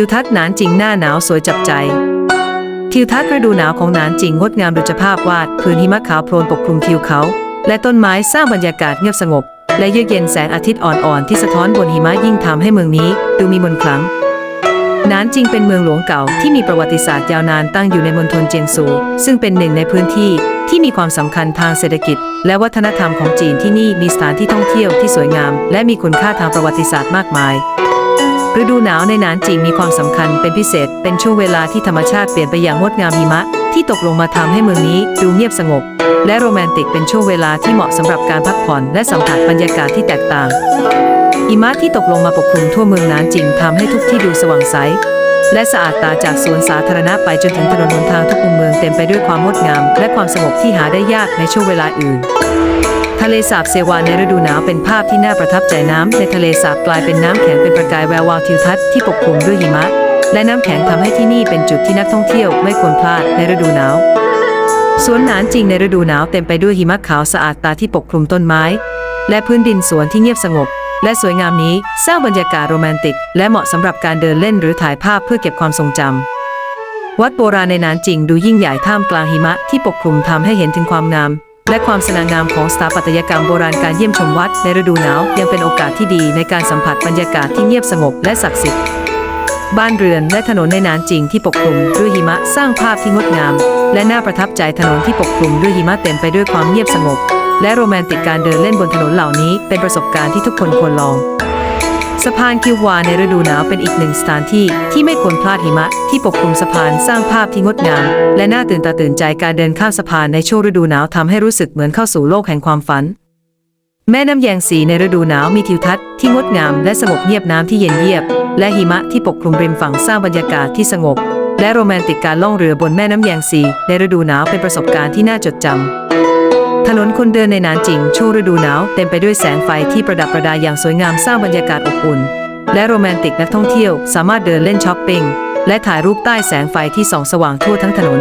ทิวทัศน์หนานจิงหน้าหนาวสวยจับใจ ทิวทัศน์ฤดูหนาวของหนานจิงงดงามดุจภาพวาดพื้นหิมะขาวโพลนปกคลุมทิวเขา และต้นไม้สร้างบรรยากาศเงียบสงบ และเยือกเย็นแสงอาทิตย์อ่อนๆที่สะท้อนบนหิมะยิ่งทำให้เมืองนี้ ดูมีมนต์ขลังนานจิงเป็นเมืองหลวงเก่าที่มีประวัติศาสตร์ยาวนานตั้งอยู่ในมณฑลเจียงซู ซึ่งเป็นหนึ่งในพื้นที่ที่มีความสำคัญทางเศรษฐกิจ และวัฒนธรรมของจีนที่นี่มีสถานที่ท่องเที่ยวที่สวยงาม และมีคุณค่าทางประวัติศาสตร์มากมาย ฤดูหนาวในหนานจิงมีความสำคัญเป็นพิเศษ เป็นช่วงเวลาที่ธรรมชาติเปลี่ยนไปอย่างงดงามหิมะ ที่ตกลงมาทำให้เมืองนี้ดูเงียบสงบ และโรแมนติกเป็นช่วงเวลาที่เหมาะสำหรับการพักผ่อนและสัมผัสบรรยากาศที่แตกต่างหิมะที่ตกลงมาปกคลุมทั่วเมืองนานจิงทำให้ทุกที่ดูสว่างใสและสะอาดตาจากสวนสาธารณะไปจนถึงถนนหนทางทุกมุมเมืองเต็มไปด้วยความงดงาม และความสงบที่หาได้ยากในช่วงเวลาอื่น ทะเลสาบเซวาในฤดูหนาวเป็นภาพที่น่าประทับใจน้ำในทะเลสาบกลายเป็นน้ำแข็งเป็นประกายแวววาวทิวทัศน์ที่ปกคลุมด้วยหิมะ และน้ำแข็งทำให้ที่นี่เป็นจุดที่นักท่องเที่ยวไม่ควรพลาดในฤดูหนาวสวนหนานจริงในฤดูหนาวเต็มไปด้วยหิมะขาวสะอาดตาที่ปกคลุมต้นไม้ และพื้นดินสวนที่เงียบสงบ และสวยงามนี้สร้างบรรยากาศโรแมนติก และเหมาะสำหรับการเดินเล่นหรือถ่ายภาพเพื่อเก็บความทรงจำวัดโบราณในหนานจิงดูยิ่งใหญ่ท่ามกลางหิมะที่ปกคลุมทำให้เห็นถึงความงาม และความสง่างามของสถาปัตยกรรมโบราณการเยี่ยมชมวัดในฤดูหนาว ยังเป็นโอกาสที่ดีในการสัมผัสบรรยากาศที่เงียบสงบและศักดิ์สิทธิ์บ้านเรือนและถนนในนานจิงที่ปกคลุมด้วยหิมะสร้างภาพที่งดงาม และน่าประทับใจถนนที่ปกคลุมด้วยหิมะเต็มไปด้วยความเงียบสงบ และโรแมนติกการเดินเล่นบนถนนเหล่านี้เป็นประสบการณ์ที่ทุกคนควรลอง สะพานคิววาในฤดูหนาวเป็นอีกหนึ่งสถานที่ที่ไม่ควรพลาดหิมะ ที่ปกคลุมสะพานสร้างภาพที่งดงาม และน่าตื่นตาตื่นใจการเดินข้ามสะพานในช่วงฤดูหนาวทำให้รู้สึกเหมือนเข้าสู่โลกแห่งความฝัน แม่น้ำแยงสีในฤดูหนาวมีทิวทัศน์ที่งดงามและสงบเงียบน้ำที่เย็นเยียบ และหิมะที่ปกคลุมริมฝั่งสร้างบรรยากาศที่สงบ และโรแมนติกการล่องเรือบนแม่น้ำแยงสีในฤดูหนาวเป็นประสบการณ์ที่น่าจดจำ ถนนคนเดินในนานจิงช่วงฤดูหนาวเต็มไปด้วยแสงไฟที่ประดับประดาอย่างสวยงามสร้างบรรยากาศอบอุ่น และโรแมนติกนักท่องเที่ยวสามารถเดินเล่นช้อปปิ้งและถ่ายรูปใต้แสงไฟที่ส่องสว่างทั่วทั้งถนน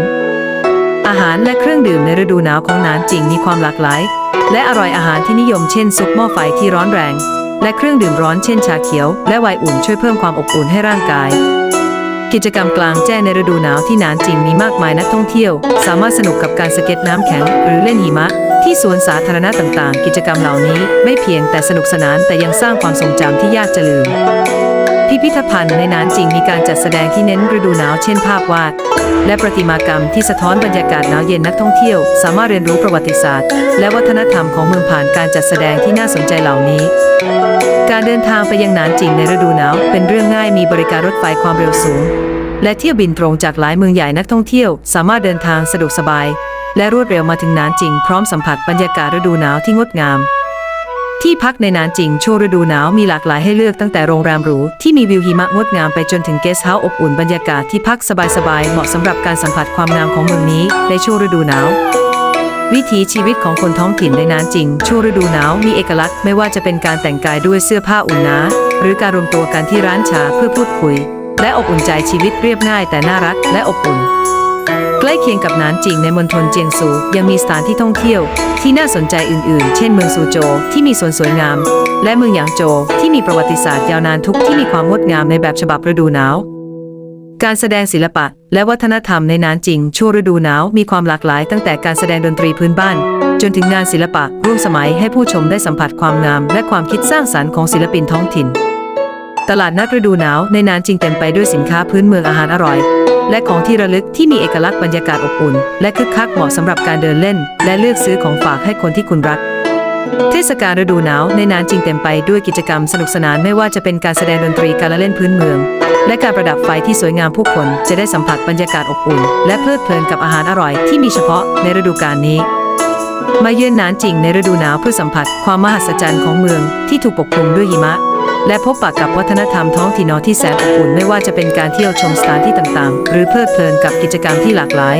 อาหารและเครื่องดื่มในฤดูหนาวของนานจิงมีความหลากหลาย และอร่อยอาหารที่นิยมเช่นซุปหม้อไฟที่ร้อนแรง และเครื่องดื่มร้อนเช่นชาเขียว และไวน์อุ่นช่วยเพิ่มความอบอุ่นให้ร่างกายกิจกรรมกลางแจ้งในฤดูหนาวที่หนานจิงมีมากมายนักท่องเที่ยว สามารถสนุกกับการสเก็ตน้ำแข็งหรือเล่นหิมะ ที่สวนสาธารณะต่างๆ กิจกรรมเหล่านี้ไม่เพียงแต่สนุกสนานแต่ยังสร้างความทรงจำที่ยากจะลืม พิพิธภัณฑ์ในนานจิงมีการจัดแสดงที่เน้นฤดูหนาวเช่นภาพวาด และประติมากรรมที่สะท้อนบรรยากาศหนาวเย็นนักท่องเที่ยว สามารถเรียนรู้ประวัติศาสตร์ และวัฒนธรรมของเมืองผ่านการจัดแสดงที่น่าสนใจเหล่านี้ การเดินทางไปยังนานจิงในฤดูหนาว เป็นเรื่องง่ายมีบริการรถไฟความเร็วสูง และเที่ยวบินตรงจากหลายเมืองใหญ่นักท่องเที่ยว สามารถเดินทางสะดวกสบาย และรวดเร็วมาถึงนานจิงพร้อมสัมผัสบรรยากาศฤดูหนาวที่งดงาม ที่พักในนานจิงช่วงฤดูหนาวมีหลากหลายให้เลือกตั้งแต่โรงแรมหรูที่มีวิวหิมะงดงามไปจนถึงเกสต์เฮาส์อบอุ่นบรรยากาศที่พักสบายๆเหมาะสำหรับการสัมผัสความงามของเมืองนี้ในช่วงฤดูหนาววิถีชีวิตของคนท้องถิ่นในนานจิง ช่วงฤดูหนาวมีเอกลักษณ์ไม่ว่าจะเป็นการแต่งกายด้วยเสื้อผ้าอุ่นหนาหรือการรวมตัวกันที่ร้านชาเพื่อพูดคุย และอบอุ่นใจชีวิตเรียบง่ายแต่น่ารักและอบอุ่น ล้เคียงกับหนานจิงในมณฑลเจียงซูยังมีสถานที่ท่องเที่ยว ที่น่าสนใจอื่นๆ เช่นเมืองซูโจวที่มีสวนสวยงาม และเมืองหยางโจวที่มีประวัติศาสตร์ยาวนานทุกที่มีความงดงามในแบบฉบับฤดูหนาวการแสดงศิลปะ และวัฒนธรรมในนานจิงช่วงฤดูหนาวมีความหลากหลายตั้งแต่การแสดงดนตรีพื้นบ้าน จนถึงงานศิลปะร่วมสมัยให้ผู้ชมได้สัมผัสความงาม และความคิดสร้างสรรค์ของศิลปินท้องถิ่น ตลาดนัดฤดูหนาวในนานจิงเต็มไปด้วยสินค้าพื้นเมืองอาหารอร่อย และของที่ระลึกที่มีเอกลักษณ์บรรยากาศอบอุ่น และคึกคักเหมาะสำหรับการเดินเล่น และเลือกซื้อของฝากให้คนที่คุณรัก เทศกาลฤดูหนาวในนานจิงเต็มไปด้วยกิจกรรมสนุกสนานไม่ว่าจะเป็นการแสดงดนตรีการละเล่นพื้นเมือง และการประดับไฟที่สวยงามผู้คนจะได้สัมผัสบรรยากาศอบอุ่น และเพลิดเพลินกับอาหารอร่อยที่มีเฉพาะในฤดูกาลนี้มาเยือนนานจิงในฤดูหนาวเพื่อสัมผัสความมหัศจรรย์ของเมืองที่ถูกปกคลุมด้วยหิมะ และพบปะกับวัฒนธรรมท้องถิ่นที่แสนอบอุ่นไม่ว่าจะเป็นการเที่ยวชมสถานที่ต่างๆ หรือเพลิดเพลินกับกิจกรรมที่หลากหลาย